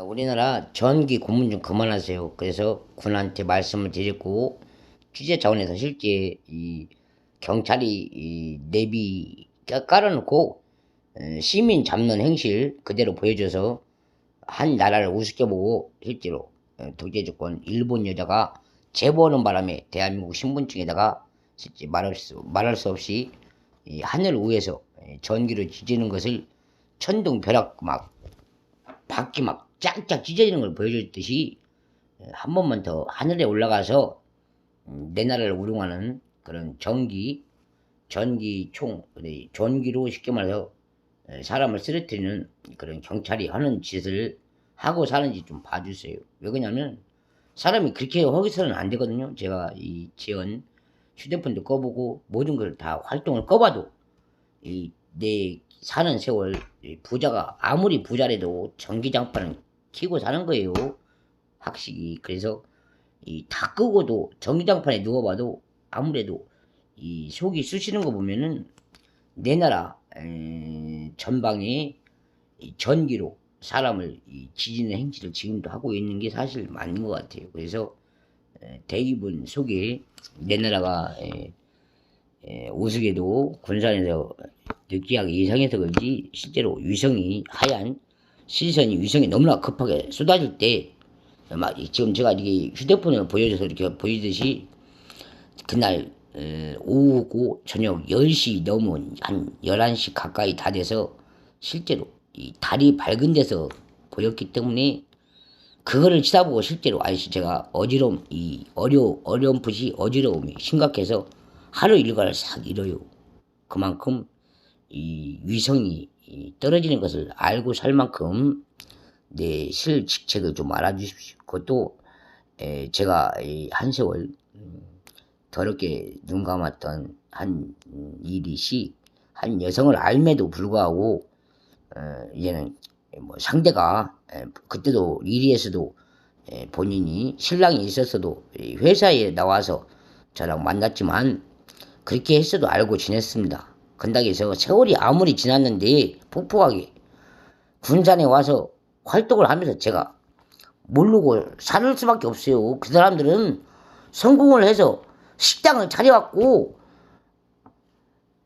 우리나라 전기 고문 좀 그만하세요. 그래서 군한테 말씀을 드렸고 취재 차원에서 실제 이 경찰이 이 내비 까- 깔아놓고 에, 시민 잡는 행실 그대로 보여줘서 한 나라를 우습게 보고 실제로 어, 독재 조건 일본 여자가 제보하는 바람에 대한민국 신분증에다가 실제 말할 수 말할 수 없이 이 하늘 위에서 에, 전기로 지지는 것을 천둥 벼락 막 바퀴 막 쫙쫙 찢어지는 걸 보여줬듯이 에, 한 번만 더 하늘에 올라가서 음, 내 나라를 우롱하는 그런 전기 전기총 우리 전기로 쉽게 말해서 에, 사람을 쓰러뜨리는 그런 경찰이 하는 짓을 하고 사는지 좀 봐주세요. 왜 그러냐면 사람이 그렇게 허기서는 안 되거든요. 제가 이 지연 휴대폰도 꺼보고 모든 걸 다 활동을 꺼봐도 이 내 사는 세월 이 부자가 아무리 부자라도 전기장판은 켜고 사는 거예요. 학식이 그래서 이 다 끄고도 전기장판에 누워봐도 아무래도 이 속이 쑤시는 거 보면은 내 나라 에, 전방에 이 전기로 사람을 이 지지는 행실을 지금도 하고 있는 게 사실 맞는 것 같아요. 그래서 에, 대기분 속에 내 나라가 에, 에, 우스개도 군산에서 느끼하게 이상해서 그런지 실제로 위성이 하얀 시선이 위성이 너무나 급하게 쏟아질 때 막 지금 제가 이게 휴대폰을 보여줘서 이렇게 보이듯이 그날 에, 오후고 저녁 10시 넘은 한 11시 가까이 다 돼서 실제로 이 달이 밝은 데서 보였기 때문에 그거를 치다보고 실제로 아저씨 제가 어지러움 이 어려 어렴풋이 어지러움이 심각해서 하루 일과를 싹 잃어요. 그만큼 이 위성이 이 떨어지는 것을 알고 살 만큼 내 실직책을 좀 알아주십시오. 그것도 에, 제가 이 한세월 음, 더럽게 눈 감았던 한 음, 일이시 한 여성을 알매도 불구하고 어, 이제는 뭐 상대가 에, 그때도 리리에서도 에, 본인이 신랑이 있었어도 이 회사에 나와서 저랑 만났지만 그렇게 했어도 알고 지냈습니다. 해서 세월이 아무리 지났는데 폭폭하게 군산에 와서 활동을 하면서 제가 모르고 살 수밖에 없어요. 그 사람들은 성공을 해서 식당을 차려갖고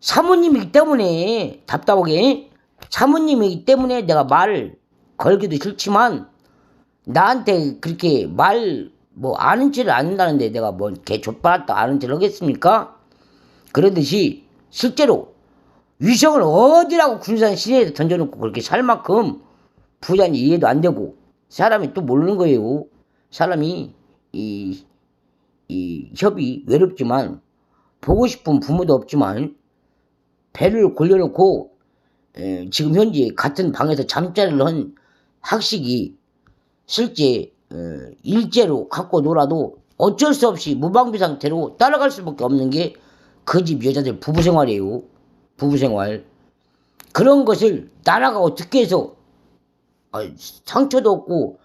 사모님이기 때문에 답답하게 사모님이기 때문에 내가 말을 걸기도 싫지만 나한테 그렇게 말 뭐 아는 체를 안 한다는데 내가 뭐개 좆바랐다 아는 체를 하겠습니까? 그러듯이 실제로 위성을 어디라고 군산 시내에 던져놓고 그렇게 살 만큼 부자니 이해도 안 되고 사람이 또 모르는 거예요. 사람이 이, 이 협이 외롭지만 보고 싶은 부모도 없지만 배를 골려놓고 에, 지금 현재 같은 방에서 잠자리를 한 학식이 실제 어, 일제로 갖고 놀아도 어쩔 수 없이 무방비 상태로 따라갈 수밖에 없는 게 그 집 여자들 부부 생활이에요. 부부 생활. 그런 것을 나라가 어떻게 해서 아, 상처도 없고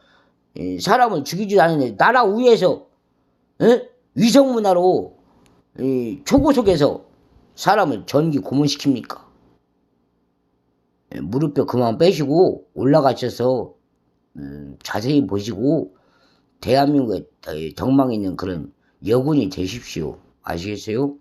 에, 사람을 죽이지도 않는데 나라 위에서 에? 위성 문화로 이 초고속에서 사람을 전기 고문시킵니까? 에, 무릎뼈 그만 빼시고 올라가셔서 음, 자세히 보시고 대한민국에 덕망 있는 그런 여군이 되십시오. 아시겠어요?